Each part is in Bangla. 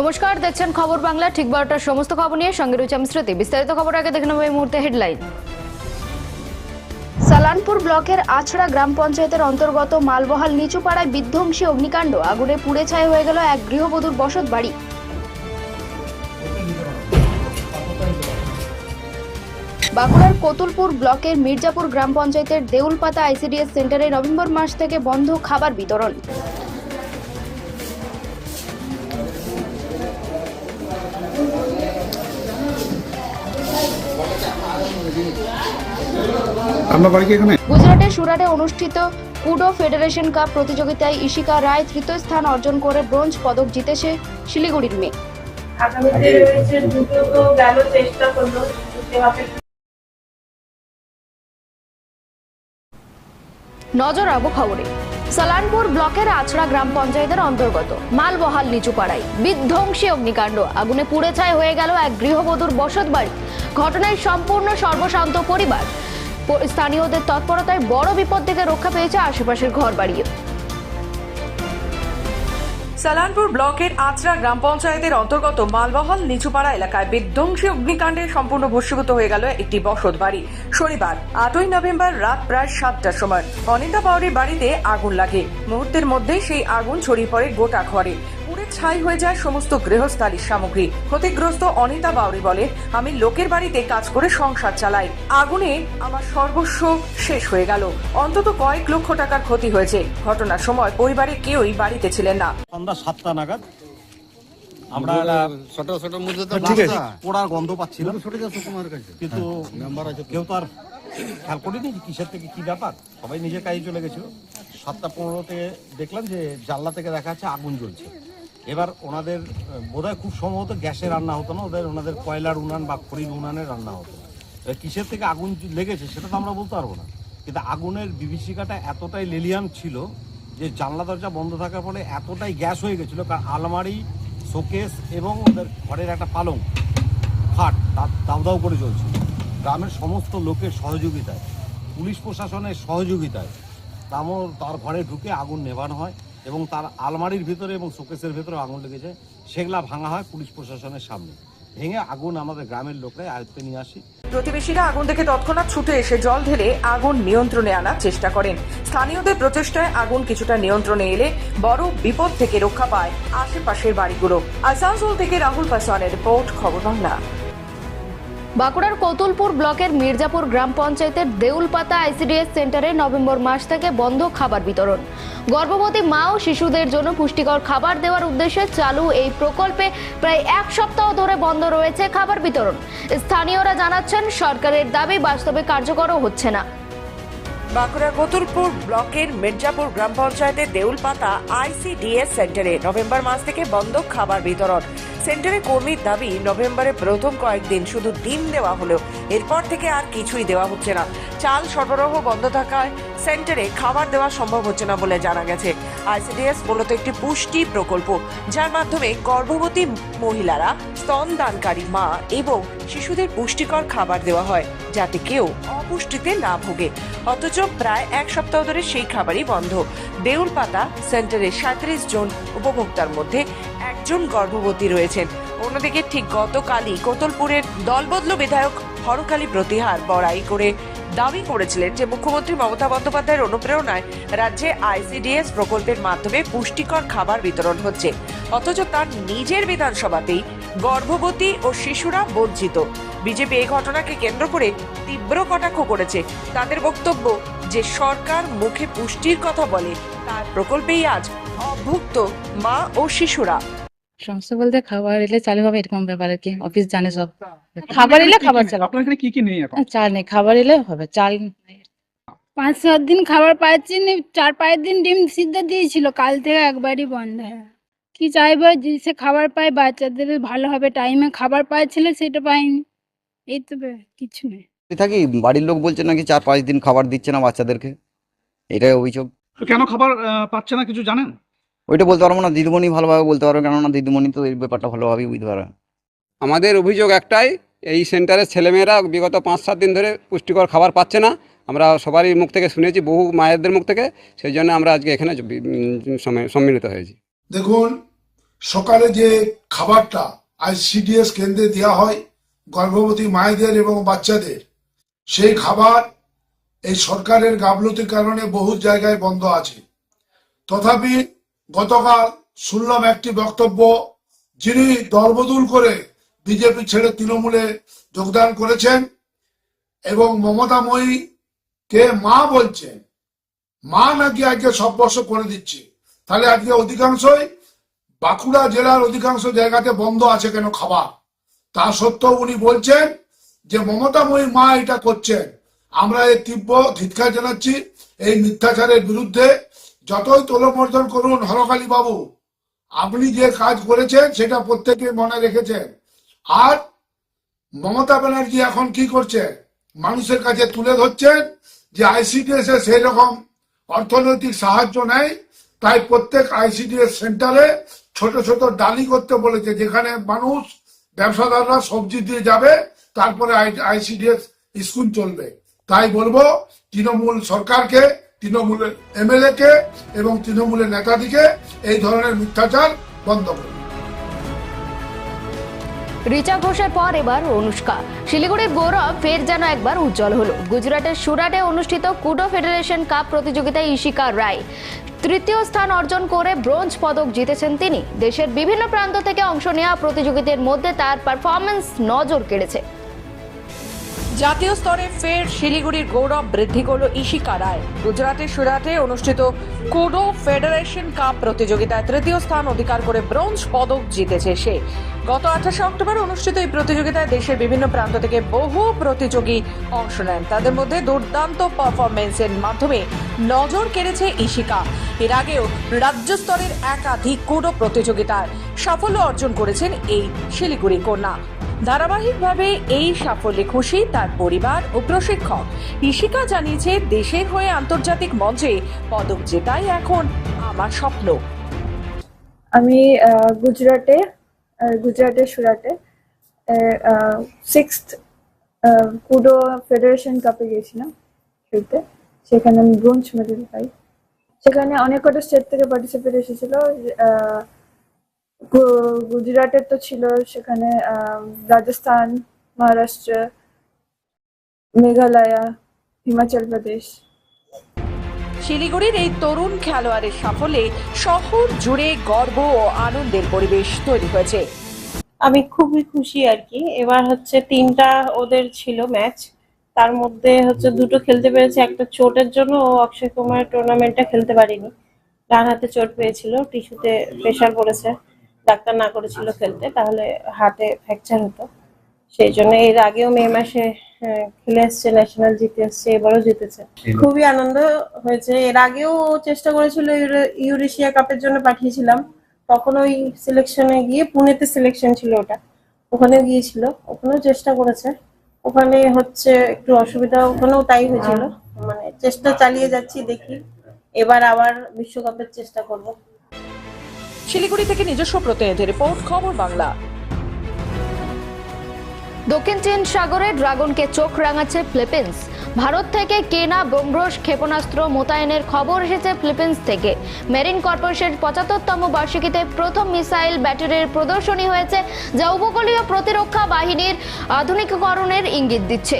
নমস্কার, দেখছেন খবর বাংলা, ঠিক বারোটার সমস্ত খবর নিয়ে সঙ্গে রয়েছে আমি স্মৃতি। বিস্তারিত খবর আগে দেখে নেব এই মুহূর্তে হেডলাইন। সালানপুর ব্লকের আছড়া গ্রাম পঞ্চায়েতের অন্তর্গত মালবহাল নিচুপাড়ায় বিধ্বংসী অগ্নিকাণ্ড। আগুনে পুড়ে ছাই হয়ে গেল এক গৃহবধূর বসত বাড়ি। বাঁকুড়ার কতুলপুর ব্লকের মির্জাপুর গ্রাম পঞ্চায়েতের দেউলপাতা আইসিডিএস সেন্টারে নভেম্বর মাস থেকে বন্ধ খাবার বিতরণ। আপনার বাড়ি কি এখানে? গুজরাটের সুরাটে অনুষ্ঠিত কুডো ফেডারেশন কাপ প্রতিযোগিতায় ইশিকা রায় তৃতীয় স্থান অর্জন করে ব্রোঞ্জ পদক জিতেছে শিলিগুড়ির মেয়ে। আগামীতে রয়েছে দুটো তো গেল চেষ্টা করল নজর রাখব খবরে সালানপুর ব্লকের আছড়া গ্রাম পঞ্চায়েতের অন্তর্গত মালবহাল নিচুপাড়ায় বিধ্বংসী অগ্নিকাণ্ড। আগুনে পুড়ে ছাই হয়ে গেল এক গৃহবধূর বসত বাড়ি ঘটনায় সম্পূর্ণ সর্বশান্ত পরিবার। স্থানীয়দের তৎপরতায় বড় বিপদ থেকে রক্ষা পেয়েছে আশেপাশের ঘর বাড়িও সালানপুর ব্লকের আচরা গ্রাম পঞ্চায়েতের অন্তর্গত মালবহল নিচুপাড়া এলাকায় বিধ্বংসী অগ্নিকাণ্ডে সম্পূর্ণ ভস্মীভূত হয়ে গেল একটি বসত বাড়ি। শনিবার, আটই নভেম্বর রাত প্রায় সাতটার সময় অনিতা পাওয়ারির বাড়িতে আগুন লাগে। মুহূর্তের মধ্যেই সেই আগুন ছড়িয়ে পড়ে গোটা ঘরে। পুড়ে ছাই হয়ে যায় সমস্ত গৃহস্থালির সামগ্রী। ক্ষতিগ্রস্ত অনিতা বাউরি বলে আমি লোকের বাড়িতে কাজ করে সংসার চালাই। আগুনে আমার সর্বস্ব শেষ হয়ে গেল। অন্তত কয়েক লক্ষ টাকার ক্ষতি হয়েছে। ঘটনার সময় পরিবারের কেউই বাড়িতে ছিলেন না। সন্ধ্যা সাতটা নাগাদ আমরা ছোট ছোট মুদ্রা তো ঠিক আছে। পোড়ার গন্ধ পাচ্ছিলাম। কিন্তু কেউ তো আর খেয়াল করিনি যে কিসের থেকে কি ব্যাপার। সবাই নিজের কাজে চলে গেছিল। সাতটা পনেরোতে দেখলাম যে জানলা থেকে দেখা যাচ্ছে আগুন জ্বলছে। এবার ওনাদের, বোধহয় খুব সম্ভবত গ্যাসে রান্না হতো না, ওদের ওনাদের কয়লার উনান বা খড়ির উনানে রান্না হতো। এবার কিসের থেকে আগুন লেগেছে সেটা তো আমরা বলতে পারব না। কিন্তু আগুনের বিভীষিকাটা এতটাই লেলিয়ান ছিল যে জানলা দরজা বন্ধ থাকার ফলে এতটাই গ্যাস হয়ে গেছিল, কারণ আলমারি, শোকেস এবং ওদের ঘরের একটা পালং তা দাউ দাউ করে চলছিল। গ্রামের সমস্ত লোকের সহযোগিতায়, পুলিশ প্রশাসনের সহযোগিতায় তামও তার ঘরে ঢুকে আগুন নেভানো হয়। এবং তার আলমারির ভিতরে এবং শোকেসের ভিতরে আগুন লেগেছে, সেগুলা ভাঙা হয় পুলিশ প্রশাসনের সামনে। ভেঙে আগুন আমাদের গ্রামের লোকরাই আয়ত্তে নিয়ে আসি। প্রতিবেশীরা আগুন দেখে তৎক্ষণাৎ ছুটে এসে জল ঢেলে আগুন নিয়ন্ত্রণে আনার চেষ্টা করেন। স্থানীয়দের প্রচেষ্টায় আগুন কিছুটা নিয়ন্ত্রণে এলে বড় বিপদ থেকে রক্ষা পায় আশেপাশের বাড়িগুলো। আসানসোল থেকে রাহুল পাসওয়ানের রিপোর্ট, খবর বাংলা। বাঁকুড়ার কতুলপুর ব্লকের মির্জাপুর গ্রাম পঞ্চায়েতের দেউলপাতা আইসিডিএস সেন্টারে নভেম্বর মাস থেকে বন্ধ খাবার বিতরণ। গর্ভবতী মা ও শিশুদের জন্য পুষ্টিকর খাবার দেওয়ার উদ্দেশ্যে চালু এই প্রকল্পে প্রায় এক সপ্তাহ ধরে বন্ধ রয়েছে খাবার বিতরণ। স্থানীয়রা জানাচ্ছেন, সরকারের দাবি বাস্তবে কার্যকরও হচ্ছে না। বাঁকুড়া কতুলপুর ব্লকের মির্জাপুর গ্রাম পঞ্চায়েতের দেউলপাতা আইসিডিএস সেন্টারে নভেম্বর মাস থেকে বন্ধ খাবার বিতরণ। সেন্টারে কর্মীর দাবি, নভেম্বরে প্রথম কয়েকদিন শুধু ডিম দেওয়া হলেও এরপর থেকে আর কিছুই দেওয়া হচ্ছে না। চাল সরবরাহ বন্ধ থাকায় সেন্টারে খাবার দেওয়া সম্ভব হচ্ছে না বলে জানা গেছে। আইসিডিএস মূলত একটি পুষ্টি প্রকল্প, যার মাধ্যমে গর্ভবতী মহিলারা স্তনদানকারী মা এবং শিশুদের পুষ্টিকর খাবার দেওয়া হয়, যাতে কেউ অপুষ্টিতে না ভোগে। অথচ প্রায় এক সপ্তাহ ধরে সেই খাবারই বন্ধ। দেউলপাতা সেন্টারে সাঁত্রিশ জন উপভোক্তার মধ্যে একজন গর্ভবতী রয়েছেন। অন্যদিকে ঠিক গতকালই কোতলপুরের দলবদল বিধায়ক হরকালী প্রতিহার বড়াই করে দাবি করেছিলেন যে মুখ্যমন্ত্রী মমতা বন্দ্যোপাধ্যায়ের অনুপ্রেরণায় রাজ্যে আইসিডিএস প্রকল্পের মাধ্যমে পুষ্টিকর খাবার বিতরণ হচ্ছে। অথচ তার নিজের বিধানসভাতেই গর্ভবতী ও শিশুরা বঞ্চিত। বিজেপি এই ঘটনাকে কেন্দ্র করে তীব্র কটাক্ষ করেছে। তাদের বক্তব্য যে সরকার মুখে পুষ্টির কথা বলে, তার প্রকল্পেই আজ অভুক্ত মা ও শিশুরা। সমস্যা বলতে খাবার এলে চালু হবে এরকম ব্যাপার আর কি অফিস জানে সব। খাবার এলে খাবার চালু। আপনার এখানে কি কি নেই এখন? চাল নেই খাবার এলে হবে চাল পাঁচ সাত দিন খাবার পাচ্ছি না চার পাঁচ দিন ডিম সিদ্ধ দিয়েছিল কাল থেকে একবারই বন্ধ। হ্যাঁ কি চাইব যে সে খাবার পায় বাচ্চাদের ভালো হবে টাইমে খাবার পাচ্ছিল সেটা পাইনি। এই তো কিছু নেই। থাকি বাড়ির লোক বলছে নাকি চার পাঁচ দিন খাবার দিচ্ছে না বাচ্চাদেরকে। এটাই অভিযোগ। তো কেন খাবার আহ, পাচ্ছে না কিছু জানেন? ওইটা বলতে পারব না দিদিমণি ভালোভাবে বলতে পারবে কেননা দিদিমণি তো এই ব্যাপারটা ভালোভাবেই বুঝতে পারবে আমাদের অভিযোগ একটাই এই সেন্টারের ছেলেমেয়েরা বিগত পাঁচ সাত দিন ধরে পুষ্টিকর খাবার পাচ্ছে না। আমরা সবারই মুখ থেকে শুনেছি বহু মায়েদের মুখ থেকে সেই জন্য আমরা আজকে এখানে সম্মিলিত হয়েছি। দেখুন সকালে যে খাবারটা আইসিডিএস কেন্দ্রে দেওয়া হয় গর্ভবতী মায়েদের এবং বাচ্চাদের সেই খাবার এই সরকারের গাফলতির কারণে বহু জায়গায় বন্ধ আছে। তথাপি গতকাল শুনলাম একটি বক্তব্য, যিনি দলবদুল করে বিজেপি ছেড়ে তৃণমূলে যোগদান করেছেন এবং মমতাময়ী কে মা বলছেন। মা নাকি আজকে সব বর্ষ করে দিচ্ছে। তাহলে আজকে অধিকাংশই বাঁকুড়া জেলার অধিকাংশ জায়গাতে বন্ধ আছে কেন খাবার? তা সত্ত্বেও উনি বলছেন যে মমতাময়ী মা এটা করছেন। আমরা এই তীব্র ধিৎকার জানাচ্ছি এই মিথ্যাচারের বিরুদ্ধে যতই তোলমর্দন করুন হরকালী বাবু, আপনি যে কাজ করেছেন, সেটা প্রত্যেকে মনে রেখেছেন। আর মমতা ব্যানার্জি এখন কি করছে? মানুষের কাছে তুলে ধরছেন যে আইসিডিএস এ সেই রকম অর্থনৈতিক সাহায্য নেয় তাই প্রত্যেক আইসিডিএস সেন্টারে ছোট ছোট ডালি করতে বলেছে, যেখানে মানুষ, ব্যবসাদাররা সবজি দিয়ে যাবে, তারপরে আইসিডিএস স্কুল চলবে। তাই বলব, তৃণমূল সরকারকে তৃণমূলের এমএলএ কে এবং তৃণমূলের নেতাদিকে এই ধরনের মিথ্যাচার বন্ধ করুন রিচা ঘোষের পর এবার অনুষ্কা। শিলিগুড়ির গৌরব ফের যেন একবার উজ্জ্বল হলো। গুজরাটের সুরাটে অনুষ্ঠিত কুডো ফেডারেশন কাপ প্রতিযোগিতায় ইশিকা রায়। তৃতীয় স্থান অর্জন করে ব্রোঞ্জ পদক জিতেছেন তিনি। দেশের বিভিন্ন প্রান্ত থেকে অংশ নেওয়া প্রতিযোগীদের মধ্যে তার পারফরমেন্স নজর কেড়েছে। জাতীয় স্তরে ফের শিলিগুড়ির গৌরব বৃদ্ধি করল ইশিকা রায়। গুজরাটের সুরাটে অনুষ্ঠিত কুডো ফেডারেশন কাপ প্রতিযোগিতায় তৃতীয় স্থান অধিকার করে ব্রোঞ্জ পদক জিতেছে সে। গত আঠাশে অক্টোবর অনুষ্ঠিত এই প্রতিযোগিতায় দেশের বিভিন্ন প্রান্ত থেকে বহু প্রতিযোগী অংশ নেন। তাদের মধ্যে দুর্দান্ত পারফরমেন্সের মাধ্যমে নজর কেড়েছে ইশিকা। এর আগেও রাজ্য স্তরের একাধিক কুডো প্রতিযোগিতায় সাফল্য অর্জন করেছেন এই শিলিগুড়ি কন্যা। ধারাবাহিকভাবে এই সাফল্যে খুশি তার পরিবার ও প্রশিক্ষক। ইশিকা জানিয়েছে, দেশের হয়ে আন্তর্জাতিক মঞ্চে পদক জেতাই এখন আমার স্বপ্ন। আমি গুজরাটে গুজরাটের সুরাটে সিক্সথ কুডো ফেডারেশন কাপে গিয়েছিলাম খেলতে। সেখানে আমি ব্রোঞ্জ মেডেল পাই। সেখানে অনেক কটা স্টেট থেকে পার্টিসিপেট এসেছিল গুজরাটের তো ছিল সেখানে আহ, রাজস্থান মহারাষ্ট্র মেঘালয়া হিমাচল প্রদেশ। শিলিগুড়ির এই তরুণ খেলোয়াড়ের সাফল্যে শহর জুড়ে গর্ব ও আনন্দের পরিবেশ তৈরি হয়েছে। আমি খুবই খুশি আর কি। এবার হচ্ছে তিনটা ওদের ছিল ম্যাচ। তার মধ্যে হচ্ছে দুটো খেলতে পেরেছে একটা চোটের জন্য ও অক্ষয় কুমার টুর্নামেন্টটা খেলতে পারিনি। ডান হাতে চোট পেয়েছিল টিস্যুতে প্রেশার পড়েছে। ডাক্তার না করেছিল খেলতে তাহলে হাতে ফ্র্যাকচার হতো। সেই জন্য এর আগেও মে মাসে খেলে এসছে ন্যাশনাল জিতে এসছে এবারও জিতেছে। খুবই আনন্দ হয়েছে। এর আগেও চেষ্টা করেছিল ইউরো- ইউরেশিয়া কাপের জন্য পাঠিয়েছিলাম। তখন ওই সিলেকশনে গিয়ে পুনেতে সিলেকশন ছিল ওটা। ওখানে গিয়েছিল ওখানেও চেষ্টা করেছে। ওখানে হচ্ছে একটু অসুবিধা ওখানেও তাই হয়েছিল। মানে চেষ্টা চালিয়ে যাচ্ছি দেখি। এবার আবার বিশ্বকাপের চেষ্টা করব। শিলিগুড়ি থেকে নিজস্ব প্রতিনিধি রিপোর্ট, খবর বাংলা। দক্ষিণ চীন সাগরে ড্রাগনকে চোখ রাঙাচ্ছে ফিলিপিন্স। ভারত থেকে কেনা ব্রহ্মস ক্ষেপণাস্ত্র মোতায়েনের খবর এসেছে ফিলিপিন্স থেকে। মেরিন কর্পোরেশনের পঁচাত্তরতম বার্ষিকীতে প্রথম মিসাইল ব্যাটারির প্রদর্শনী হয়েছে, যা উপকূলীয় প্রতিরক্ষা বাহিনীর আধুনিকীকরণের ইঙ্গিত দিচ্ছে।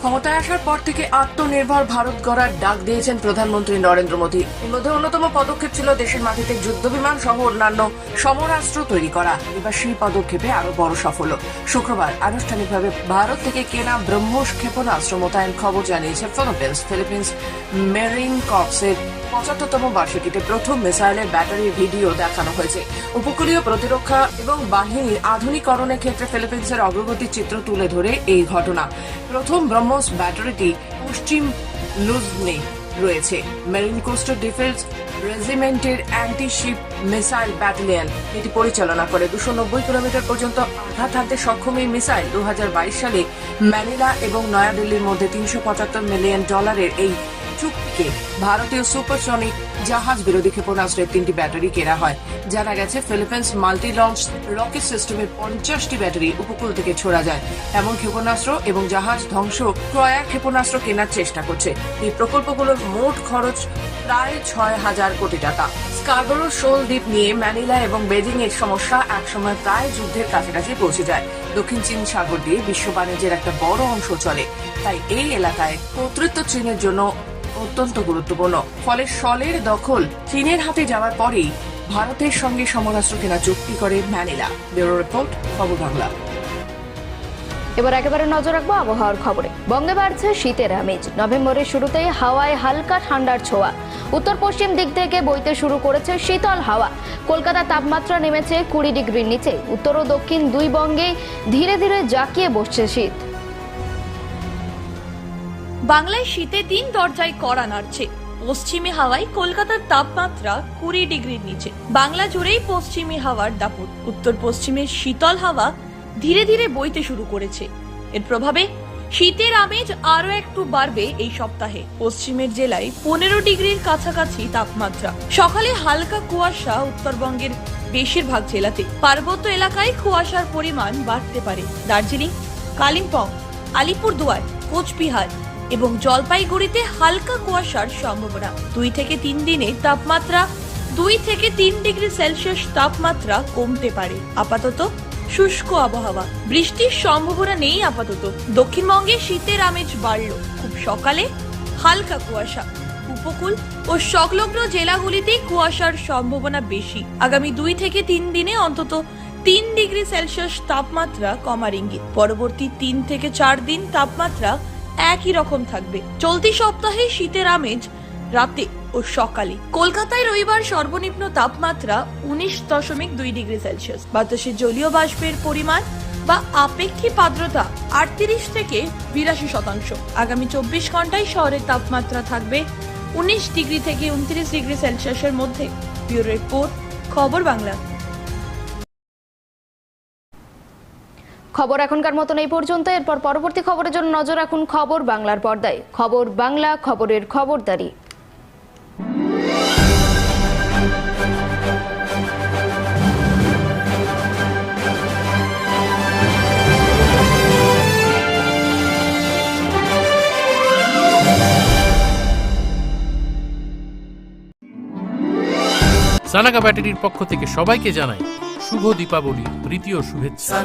ক্ষমতায় আসার পর থেকে আত্মনির্ভর ভারত গড়ার ডাক দিয়েছেন প্রধানমন্ত্রী নরেন্দ্র মোদী। এর মধ্যে অন্যতম পদক্ষেপ ছিল দেশের মাটিতে যুদ্ধ বিমান সহ অন্যান্য সমরাস্ত্র তৈরি করা। এবার সেই পদক্ষেপে আরও বড় সাফল্য। শুক্রবার আনুষ্ঠানিকভাবে ভারত থেকে কেনা ব্রহ্মস ক্ষেপণাস্ত্র মোতায়েন খবর জানিয়েছে ফিলিপিন্স ফিলিপিন্স মেরিন কর্পসের পঁচাত্তরতম বার্ষিকীতে প্রথম মিসাইলের ব্যাটারির ভিডিও দেখানো হয়েছে। উপকূলীয় প্রতিরক্ষা এবং বাহিনীর আধুনিকরণের ক্ষেত্রে ফিলিপিন্সের অগ্রগতির চিত্র তুলে ধরে এই ঘটনা। প্রথম ব্রহ্মস ব্যাটারিটি পশ্চিম লুজনে রয়েছে। মেরিন কোস্টাল ডিফেন্স রেজিমেন্টের অ্যান্টি শিপ মিসাইল ব্যাটালিয়ন। এটি পরিচালনা করে দুশো নব্বই কিলোমিটার পর্যন্ত আঘাত হানতে সক্ষম এই মিসাইল দু হাজার বাইশ সালে ম্যানিলা এবং নয়াদিল্লির মধ্যে তিনশো পঁচাত্তর মিলিয়ন ডলারের এই চুক্তিকে ভারতীয় সুপারসনিক জাহাজ বিরোধী ক্ষেপণাস্ত্রের তিনটি ব্যাটারি কেনা হয়। জানা গেছে ফিলিপিন্স মাল্টি লঞ্চ রকেট সিস্টেমের পঞ্চাশটি ব্যাটারি উপকূল থেকে ছোড়া যায়। এমন ক্ষেপণাস্ত্র এবং জাহাজ ধ্বংস ক্রয়া ক্ষেপণাস্ত্র কেনার চেষ্টা করছে। এই প্রকল্পগুলোর মোট খরচ প্রায় ছয় হাজার কোটি টাকা। স্কারবোরো শোল দ্বীপ নিয়ে ম্যানিলা এবং বেজিং এর সমস্যা একসময় প্রায় যুদ্ধের কাছাকাছি পৌঁছে যায়। দক্ষিণ চীন সাগর দিয়ে বিশ্ব বাণিজ্যের একটা বড় অংশ চলে। তাই এই এলাকায় কর্তৃত্ব চীনের জন্য অত্যন্ত গুরুত্বপূর্ণ। ফলে শলের দখল চীনের হাতে যাওয়ার পরেই ভারতের সঙ্গে সমরাস্ত্র কেনা চুক্তি করে ম্যানিলা। ব্যুরো রিপোর্ট, খবর বাংলা। এবার একেবারে নজর রাখব আবহাওয়ার খবরে। বঙ্গে বাড়ছে শীতের আমেজ। নভেম্বরের শুরুতেই হাওয়ায় হালকা ঠান্ডার ছোঁয়া। উত্তর পশ্চিম দিক থেকে বইতে শুরু করেছে শীতল হাওয়া। কলকাতার তাপমাত্রা নেমেছে কুড়ি ডিগ্রির নিচে। উত্তর ও দক্ষিণ দুই বঙ্গে ধীরে ধীরে জাঁকিয়ে বসছে শীত। বাংলায় শীতের দিন দরজায় কড়া নাড়ছে। পশ্চিমী হাওয়ায় কলকাতার তাপমাত্রা কুড়ি ডিগ্রির নিচে। বাংলা জুড়েই পশ্চিমী হাওয়ার দাপট। উত্তর পশ্চিমের শীতল হাওয়া ধীরে ধীরে বইতে শুরু করেছে। এর প্রভাবে শীতের আমেজ আরও একটু বাড়বে এই সপ্তাহে। পশ্চিমের জেলায় পনেরো ডিগ্রির কাছাকাছি তাপমাত্রা। সকালে হালকা কুয়াশা উত্তরবঙ্গের বেশিরভাগ জেলাতে। পার্বত্য এলাকায় কুয়াশার পরিমাণ বাড়তে পারে। দার্জিলিং, কালিম্পং, আলিপুরদুয়ার, কোচবিহার এবং জলপাইগুড়িতে হালকা কুয়াশার সম্ভাবনা। দুই থেকে তিন দিনে তাপমাত্রা দুই থেকে তিন ডিগ্রি সেলসিয়াস তাপমাত্রা কমতে পারে। আপাতত শুষ্ক আবহাওয়া। বৃষ্টির সম্ভাবনা নেই আপাতত। দক্ষিণবঙ্গে শীতের আমেজ বাড়ল। খুব সকালে হালকা কুয়াশা। উপকূল ও সংলগ্ন জেলাগুলিতে কুয়াশার সম্ভাবনা বেশি। আগামী দুই থেকে তিন দিনে অন্তত তিন ডিগ্রি সেলসিয়াস তাপমাত্রা কমার ইঙ্গিত। পরবর্তী তিন থেকে চার দিন তাপমাত্রা একই রকম থাকবে। চলতি সপ্তাহে শীতের আমেজ রাতে ও সকালে। কলকাতায় রবিবার সর্বনিম্ন তাপমাত্রা উনিশ দশমিক দুই ডিগ্রি সেলসিয়াস। বাতাসে জলীয় বাষ্পের পরিমাণ বা আপেক্ষিক আর্দ্রতা আটত্রিশ থেকে বিরাশি শতাংশ। আগামী চব্বিশ ঘন্টায় শহরের তাপমাত্রা থাকবে উনিশ ডিগ্রি থেকে উনত্রিশ ডিগ্রি সেলসিয়াসের মধ্যে। ব্যুরো রিপোর্ট, খবর বাংলা। খবর এখনকার মতন এই পর্যন্ত। এরপর পরবর্তী খবরের জন্য নজর রাখুন খবর বাংলার পর্দায়। খবর বাংলা খবরের খবরদারি। সানাকা ব্যাটারির পক্ষ থেকে সবাইকে জানাই শুভ দীপাবলি তৃতীয় শুভেচ্ছা।